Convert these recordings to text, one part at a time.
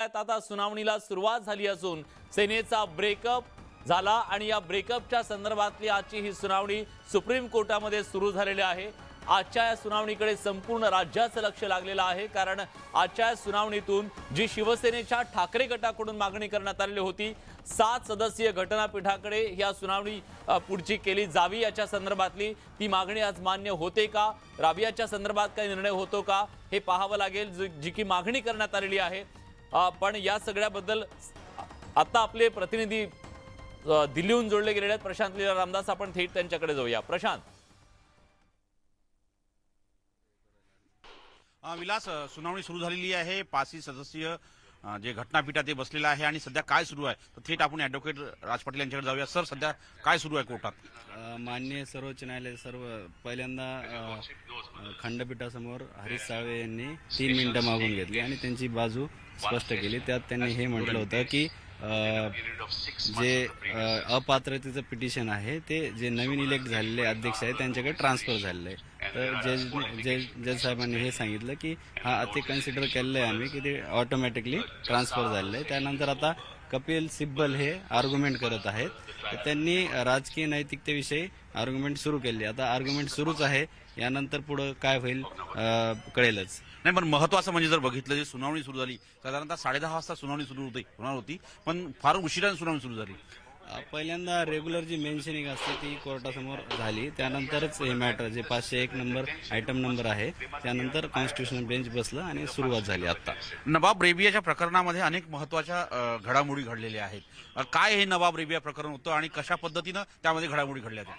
आता सुनावणीला सुरुवात झाली असून सेनेचा ब्रेकअप झाला आणि या ब्रेकअपच्या संदर्भातली आजची ही सुनावणी सुप्रीम कोर्टामध्ये सुरू झालेली आहे. आजच्या या सुनावणीकडे संपूर्ण राज्याचं लक्ष लागलेलं आहे कारण आजच्या या सुनावणीतून जी शिवसेनेच्या ठाकरे गटाकडून मागणी करण्यात आलेली होती सात सदस्यीय घटनापीठाकडे या सुनावणी पुढची केली जावी याच्या संदर्भातली ती मागणी आज मान्य होते का? राबियाच्या संदर्भात काही निर्णय होतो का? हे पाहावं लागेल जी की मागणी करण्यात आलेली आहे. पण या सगळ्याबद्दल आता आपले प्रतिनिधी दिल्लीहून जोडले गेलेले आहेत. प्रशांत लीला रामदास आपण थेट त्यांच्याकडे जाऊया. प्रशांत. विलास सुनावणी सुरू झालेली आहे. पाचही सदस्यीय जे घटनापीठात ते बसलेलं आहे आणि सध्या काय सुरू आहे? तर थेट आपण ऍडव्होकेट राज पाटील यांच्याकडे जाऊया. सर सध्या काय सुरू आहे कोर्टात? मान्य माननीय सर्वोच्च न्यायालय सर्व पहिल्यांदा खंडपीठासमोर हरीश साळवे यांनी तीन मिनिटं मागून घेतली आणि त्यांची बाजू स्पष्ट केली. त्यात त्यांनी हे म्हटलं होतं की जे अपात्रतेचं पिटिशन आहे ते जे नवीन इलेक्ट झालेले अध्यक्ष आहेत त्यांच्याकडे ट्रान्सफर झालेलं आहे तर जज जज जज साहेबांनी हे सांगितलं की हा ते कन्सिडर केलेलं आहे आम्ही की ते ऑटोमॅटिकली ट्रान्सफर झालेलं आहे त्यानंतर आता कपिल सिब्बल हे आर्ग्युमेंट करत आहेत. त्यांनी राजकीय नैतिकतेविषयी आर्ग्युमेंट सुरू केली. आता आर्ग्युमेंट सुरूच आहे. यानंतर पुढं काय होईल कळेलच. नाही पण महत्वाचं म्हणजे जर बघितलं जे सुनावणी सुरू झाली साधारणतः साडेदहा वाजता सुनावणी सुरू होती होणार होती पण फार उशिराने सुनावणी सुरू झाली. पहिल्यांदा रेग्युलर जी मेन्शनिंग असते ती कोर्टासमोर झाली. त्यानंतरच हे मॅटर जे पाचशे एक नंबर आयटम नंबर आहे त्यानंतर कॉन्स्टिट्युशनल बेंच बसलं आणि सुरुवात झाली आता नवाब रेबियाच्या प्रकरणामध्ये अनेक महत्त्वाच्या घडामोडी घडलेल्या आहेत. काय हे नवाब रेबिया प्रकरण होतं आणि कशा पद्धतीनं त्यामध्ये घडामोडी घडल्या त्या?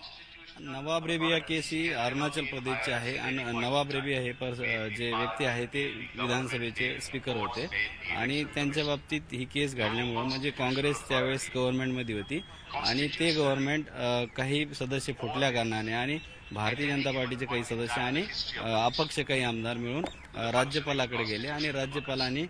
नवाब रेबिया केस ही अरुणाचल प्रदेशची आहे आणि नवाब रेबिया हे पर जे व्यक्ती आहे ते विधानसभेचे स्पीकर होते. आणि त्यांच्या बाबतीत ही केस घडल्यामुळे म्हणजे काँग्रेस त्यावेळेस गव्हर्नमेंटमध्ये होती. आणि ते गव्हर्नमेंट काही सदस्य फुटल्या कारणाने आणि भारतीय जनता पार्टीचे काही सदस्य आणि अपक्ष काही आमदार मिळून राज्यपालाकडे गेले. आणि राज्यपालांनी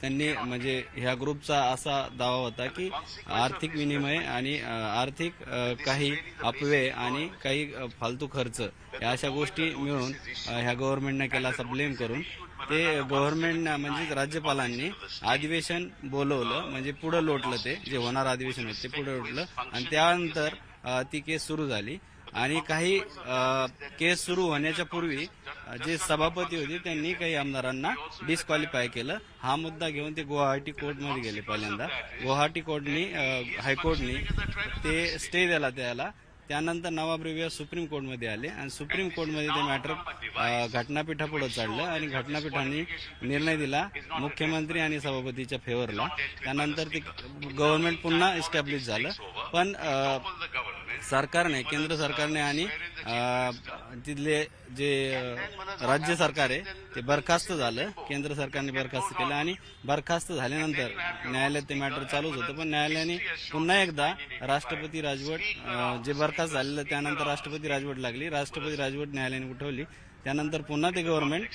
त्यांनी म्हणजे ह्या ग्रुपचा असा दावा होता की आर्थिक विनिमय आणि आर्थिक काही अपव्यय आणि काही फालतू खर्च या अशा गोष्टी मिळून ह्या गव्हर्नमेंटने केला असा ब्लेम करून ते गव्हर्नमेंट म्हणजे राज्यपालांनी अधिवेशन बोलवलं म्हणजे पुढं लोटलं ते जे होणार अधिवेशन होते ते पुढे लोटलं आणि त्यानंतर ती केस सुरू झाली. आणि काही केस सुरू होण्याच्या पूर्वी जे सभापती होते त्यांनी काही आमदारांना डिस्क्वालिफाय केलं. हा मुद्दा घेऊन ते गुवाहाटी कोर्टमध्ये गेले पहिल्यांदा. गुवाहाटी कोर्टनी हायकोर्टनी ते स्टे दिला त्याला. त्यानंतर नवाब रेबिया सुप्रीम कोर्टमध्ये आले आणि सुप्रीम कोर्टमध्ये ते मॅटर घटनापीठापुढे चाललं आणि घटनापीठाने निर्णय दिला मुख्यमंत्री आणि सभापतीच्या फेवरला त्यानंतर ते गव्हर्नमेंट पुन्हा इस्टॅब्लिश झालं. पण सरकारने केंद्र सरकारने आणि तिथले जे राज्य सरकार आहे ते बरखास्त झालं. केंद्र सरकारने बरखास्त केलं आणि बरखास्त झाल्यानंतर न्यायालयात ते मॅटर चालूच होतं. पण न्यायालयाने पुन्हा एकदा राष्ट्रपती राजवट जे बरखास्त झालेलं त्यानंतर राष्ट्रपती राजवट लागली. राष्ट्रपती राजवट न्यायालयाने उठवली. त्यानंतर पुन्हा ते गव्हर्नमेंट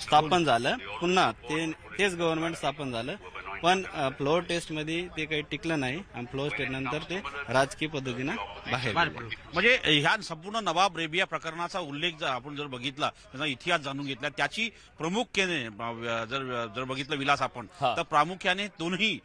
स्थापन झालं. पुन्हा ते तेच गव्हर्नमेंट स्थापन झालं. पण फ्लोअर टेस्टमध्ये ते काही टिकलं नाही. आणि फ्लोअर टेस्ट नंतर ते राजकीय पद्धतीनं बाहेर. म्हणजे ह्या संपूर्ण नवाब रेबिया प्रकरणाचा उल्लेख जर आपण जर बघितला त्याचा इतिहास जाणून घेतला त्याची प्रामुख्याने जर जर बघितलं विलास आपण. तर प्रामुख्याने दोन्ही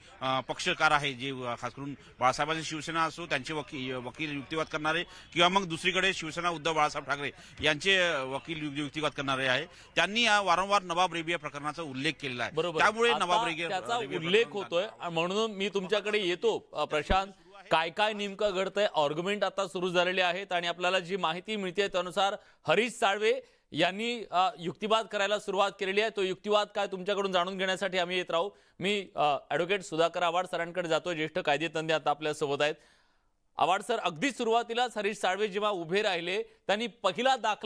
पक्षकार आहे जे खास करून बाळासाहेबांची शिवसेना असो त्यांचे वकील वकील युक्तिवाद करणारे किंवा मग दुसरीकडे शिवसेना उद्धव बाळासाहेब ठाकरे यांचे वकील युक्ति- युक्तिवाद करणारे आहे. त्यांनी वारंवार नवाब रेबिया प्रकरणाचा उल्लेख केलेला आहे. त्यामुळे नवाब रेबिया उल्लेख होतोय. म्हणून मी तुमच्याकडे येतो प्रशांत. काय काय नेमकं घडतंय? ऑर्ग्युमेंट आता सुरू झालेले आहेत आणि आपल्याला जी माहिती मिळते त्यानुसार हरीश साळवे यांनी युक्तिवाद करायला सुरुवात केलेली आहे. तो युक्तिवाद काय तुमच्याकडून जाणून घेण्यासाठी आम्ही येत राहू. मी ॲडव्होकेट सुधाकर आव्हाड सरांकडे जातो. ज्येष्ठ कायदेतज्ञ आता आपल्यासोबत आहेत. आव्हाड सर अगदी सुरुवातीलाच हरीश साळवे जेव्हा उभे राहिले त्यांनी पहिला दाखला